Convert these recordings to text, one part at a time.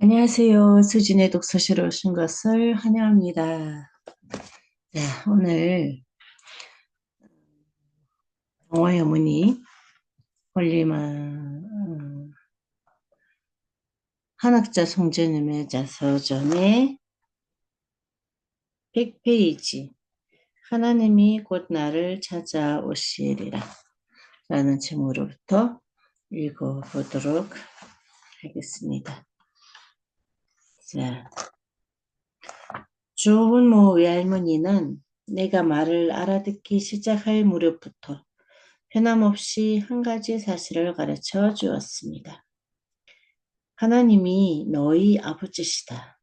안녕하세요. 수진의 독서실에 오신 것을 환영합니다. 네, 오늘 영화의 어머니 홀리만 한학자 송재님의 자서전의 100페이지 하나님이 곧 나를 찾아오시리라 라는 제목으로부터 읽어보도록 하겠습니다. 자, 좋은 모 외할머니는 내가 말을 알아듣기 시작할 무렵부터 변함없이 한 가지 사실을 가르쳐 주었습니다. 하나님이 너희 아버지시다.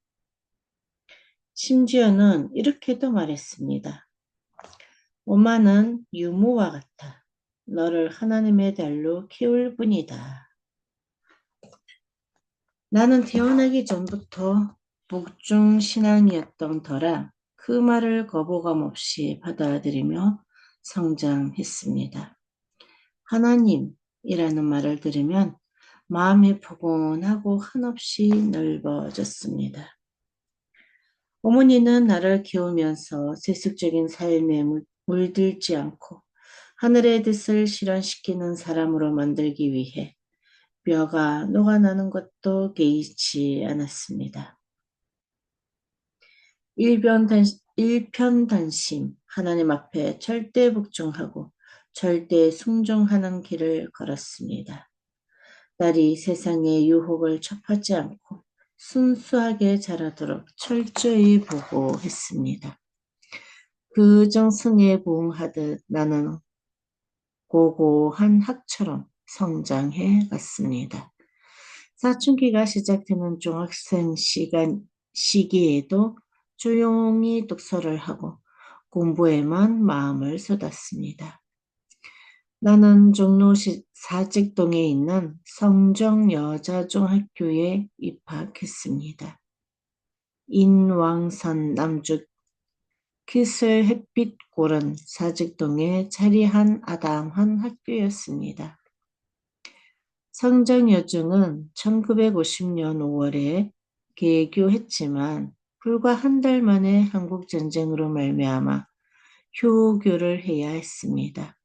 심지어는 이렇게도 말했습니다. 엄마는 유모와 같아. 너를 하나님의 달로 키울 뿐이다. 나는 태어나기 전부터 복중 신앙이었던 터라 그 말을 거부감 없이 받아들이며 성장했습니다. 하나님이라는 말을 들으면 마음이 포근하고 한없이 넓어졌습니다. 어머니는 나를 키우면서 세속적인 삶에 물들지 않고 하늘의 뜻을 실현시키는 사람으로 만들기 위해 뼈가 녹아나는 것도 개의치 않았습니다. 일편단심 하나님 앞에 절대 복종하고 절대 순종하는 길을 걸었습니다. 딸이 세상의 유혹을 접하지 않고 순수하게 자라도록 철저히 보고했습니다. 그 정성에 부응하듯 나는 고고한 학처럼 성장해 갔습니다. 사춘기가 시작되는 중학생 시간 시기에도 조용히 독서를 하고 공부에만 마음을 쏟았습니다. 나는 종로 사직동에 있는 성정여자중학교에 입학했습니다. 인왕산 남쪽 키슬 햇빛 고른 사직동의 자리한 아담한 학교였습니다. 성정여중은 1950년 5월에 개교했지만 불과 한 달 만에 한국전쟁으로 말미암아 휴교를 해야 했습니다.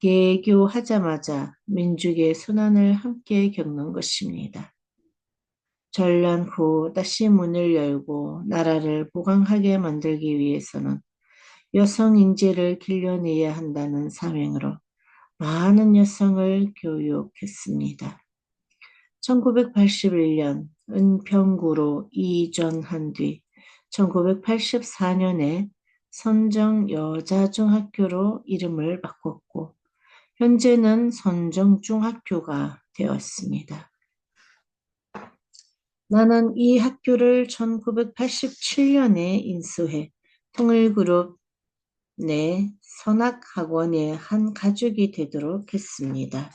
개교하자마자 민족의 순환을 함께 겪는 것입니다. 전란 후 다시 문을 열고 나라를 보강하게 만들기 위해서는 여성 인재를 길러내야 한다는 사명으로 많은 여성을 교육했습니다. 1981년 은평구로 이전한 뒤 1984년에 선정여자중학교로 이름을 바꿨고 현재는 선정중학교가 되었습니다. 나는 이 학교를 1987년에 인수해 통일그룹 내 선악학원의 한 가족이 되도록 했습니다.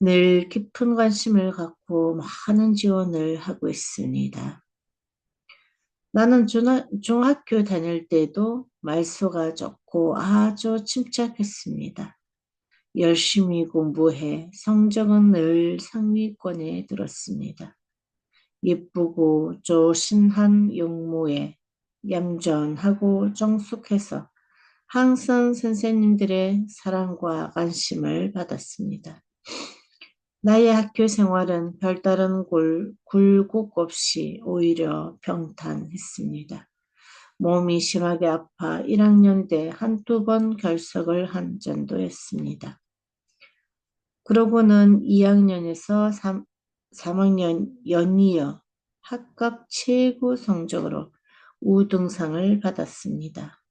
늘 깊은 관심을 갖고 많은 지원을 하고 있습니다. 나는 중학교 다닐 때도 말소가 적고 아주 침착했습니다. 열심히 공부해 성적은 늘 상위권에 들었습니다. 예쁘고 조신한 용모에 얌전하고 정숙해서 항상 선생님들의 사랑과 관심을 받았습니다. 나의 학교 생활은 별다른 굴, 굴곡 없이 오히려 평탄했습니다. 몸이 심하게 아파 1학년 때 한두 번 결석을 한 전도했습니다. 그러고는 2학년에서 3, 3학년 연이어 학급 최고 성적으로 우등상을 받았습니다.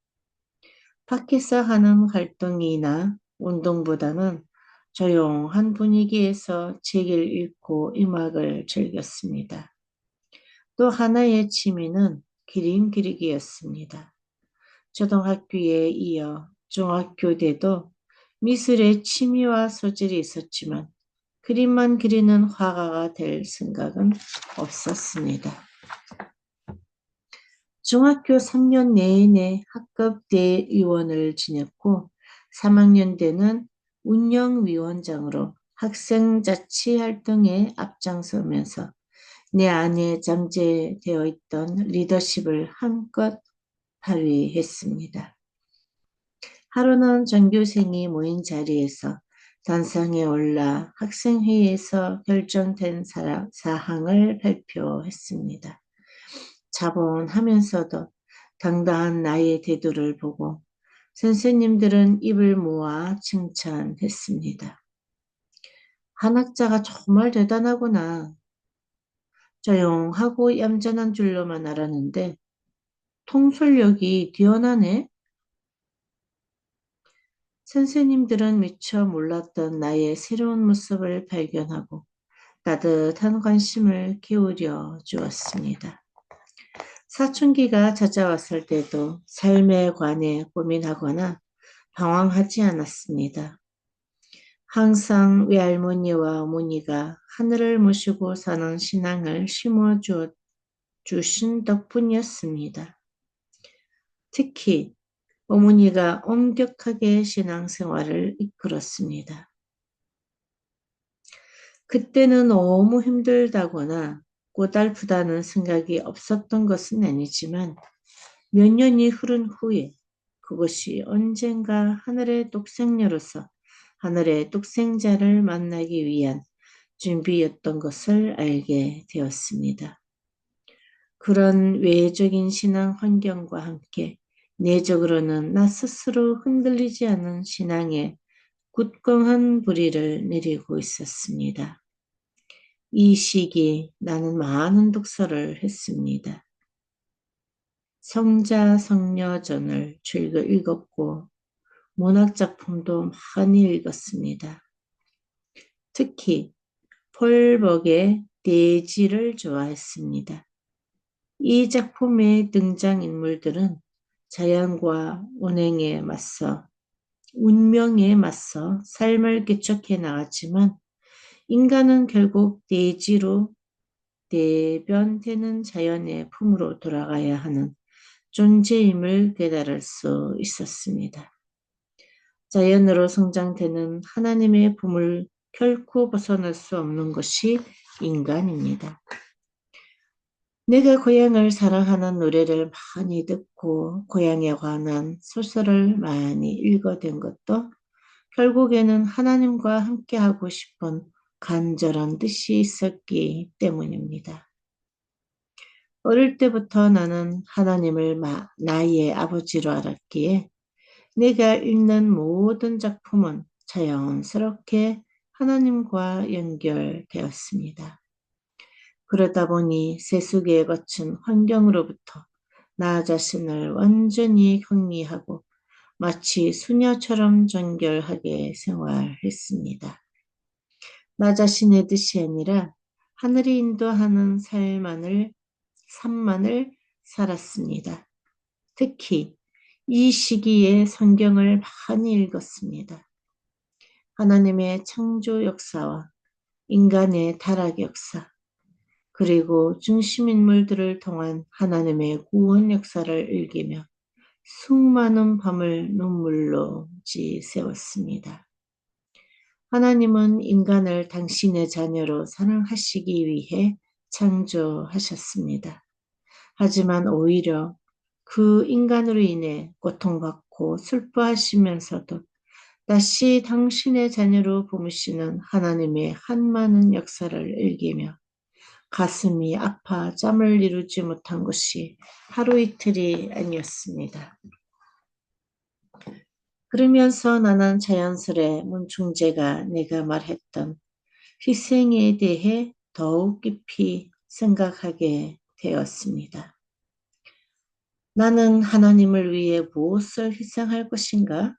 밖에서 하는 활동이나 운동보다는 조용한 분위기에서 책을 읽고 음악을 즐겼습니다. 또 하나의 취미는 그림 그리기였습니다. 초등학교에 이어 중학교 때도 미술에 취미와 소질이 있었지만 그림만 그리는 화가가 될 생각은 없었습니다. 중학교 3년 내내 학급 대의원을 지냈고 3학년 때는 운영위원장으로 학생자치 활동에 앞장서면서 내 안에 잠재되어 있던 리더십을 한껏 발휘했습니다. 하루는 전교생이 모인 자리에서 단상에 올라 학생회의에서 결정된 사항을 발표했습니다. 자본하면서도 당당한 나의 태도를 보고 선생님들은 입을 모아 칭찬했습니다. 한 학자가 정말 대단하구나. 조용하고 얌전한 줄로만 알았는데 통솔력이 뛰어나네. 선생님들은 미처 몰랐던 나의 새로운 모습을 발견하고 따뜻한 관심을 기울여 주었습니다. 사춘기가 찾아왔을 때도 삶에 관해 고민하거나 방황하지 않았습니다. 항상 외할머니와 어머니가 하늘을 모시고 사는 신앙을 심어 주신 덕분이었습니다. 특히 어머니가 엄격하게 신앙생활을 이끌었습니다. 그때는 너무 힘들다거나 고달프다는 생각이 없었던 것은 아니지만 몇 년이 흐른 후에 그것이 언젠가 하늘의 독생녀로서 하늘의 독생자를 만나기 위한 준비였던 것을 알게 되었습니다. 그런 외적인 신앙 환경과 함께 내적으로는 나 스스로 흔들리지 않은 신앙에 굳건한 부리를 내리고 있었습니다. 이 시기 나는 많은 독서를 했습니다. 성자 성녀전을 즐겨 읽었고 문학 작품도 많이 읽었습니다. 특히 폴벅의 대지를 좋아했습니다. 이 작품의 등장인물들은 자연과 운행에 맞서 운명에 맞서 삶을 개척해 나갔지만 인간은 결국 대지로 대변되는 자연의 품으로 돌아가야 하는 존재임을 깨달을 수 있었습니다. 자연으로 성장되는 하나님의 품을 결코 벗어날 수 없는 것이 인간입니다. 내가 고향을 사랑하는 노래를 많이 듣고 고향에 관한 소설을 많이 읽어댄 것도 결국에는 하나님과 함께하고 싶은 간절한 뜻이 있었기 때문입니다. 어릴 때부터 나는 하나님을 나의 아버지로 알았기에 내가 읽는 모든 작품은 자연스럽게 하나님과 연결되었습니다. 그러다 보니 세수기에 거친 환경으로부터 나 자신을 완전히 격리하고 마치 수녀처럼 정결하게 생활했습니다. 나 자신의 뜻이 아니라 하늘이 인도하는 삶만을, 삶만을 살았습니다. 특히 이 시기에 성경을 많이 읽었습니다. 하나님의 창조 역사와 인간의 타락 역사, 그리고 중심 인물들을 통한 하나님의 구원 역사를 읽으며 수많은 밤을 눈물로 지새웠습니다. 하나님은 인간을 당신의 자녀로 사랑하시기 위해 창조하셨습니다. 하지만 오히려 그 인간으로 인해 고통받고 슬퍼하시면서도 다시 당신의 자녀로 부으시는 하나님의 한많은 역사를 읽으며 가슴이 아파 잠을 이루지 못한 것이 하루 이틀이 아니었습니다. 그러면서 나는 자연스레 문중재가 내가 말했던 희생에 대해 더욱 깊이 생각하게 되었습니다. 나는 하나님을 위해 무엇을 희생할 것인가?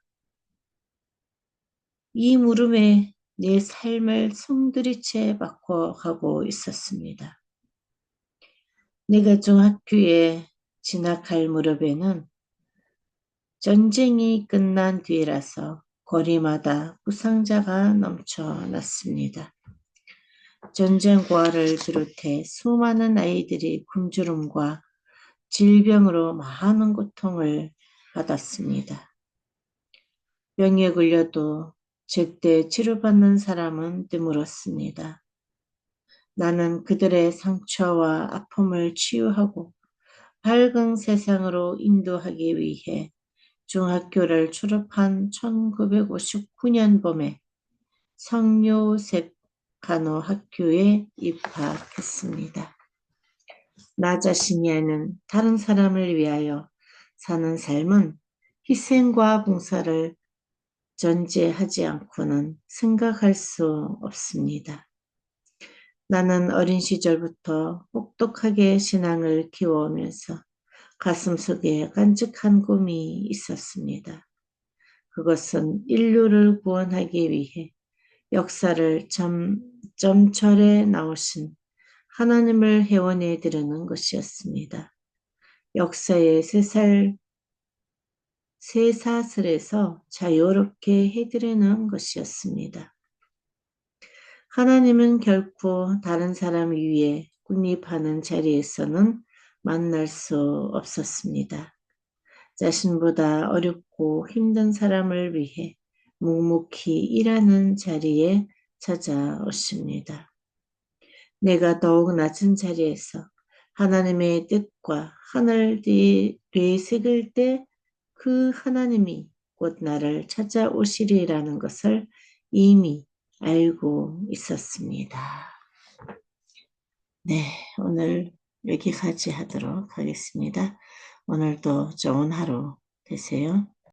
이 물음에 내 삶을 송두리째 바꿔가고 있었습니다. 내가 중학교에 진학할 무렵에는 전쟁이 끝난 뒤라서 거리마다 부상자가 넘쳐났습니다. 전쟁과를 비롯해 수많은 아이들이 굶주림과 질병으로 많은 고통을 받았습니다. 병에 걸려도 제때 치료받는 사람은 드물었습니다. 나는 그들의 상처와 아픔을 치유하고 밝은 세상으로 인도하기 위해 중학교를 졸업한 1959년 봄에 성요셉 간호학교에 입학했습니다. 나 자신이 아는 다른 사람을 위하여 사는 삶은 희생과 봉사를 전제하지 않고는 생각할 수 없습니다. 나는 어린 시절부터 혹독하게 신앙을 키워오면서 가슴속에 간직한 꿈이 있었습니다. 그것은 인류를 구원하기 위해 역사를 점, 점철해 나오신 하나님을 회원해 드리는 것이었습니다. 역사의 세살, 세사슬에서 자유롭게 해드리는 것이었습니다. 하나님은 결코 다른 사람 위에 군립하는 자리에서는 만날 수 없었습니다. 자신보다 어렵고 힘든 사람을 위해 묵묵히 일하는 자리에 찾아오십니다. 내가 더욱 낮은 자리에서 하나님의 뜻과 하늘 되새길 때그 하나님이 곧 나를 찾아오시리라는 것을 이미 알고 있었습니다. 네, 오늘 여기까지 하도록 하겠습니다. 오늘도 좋은 하루 되세요.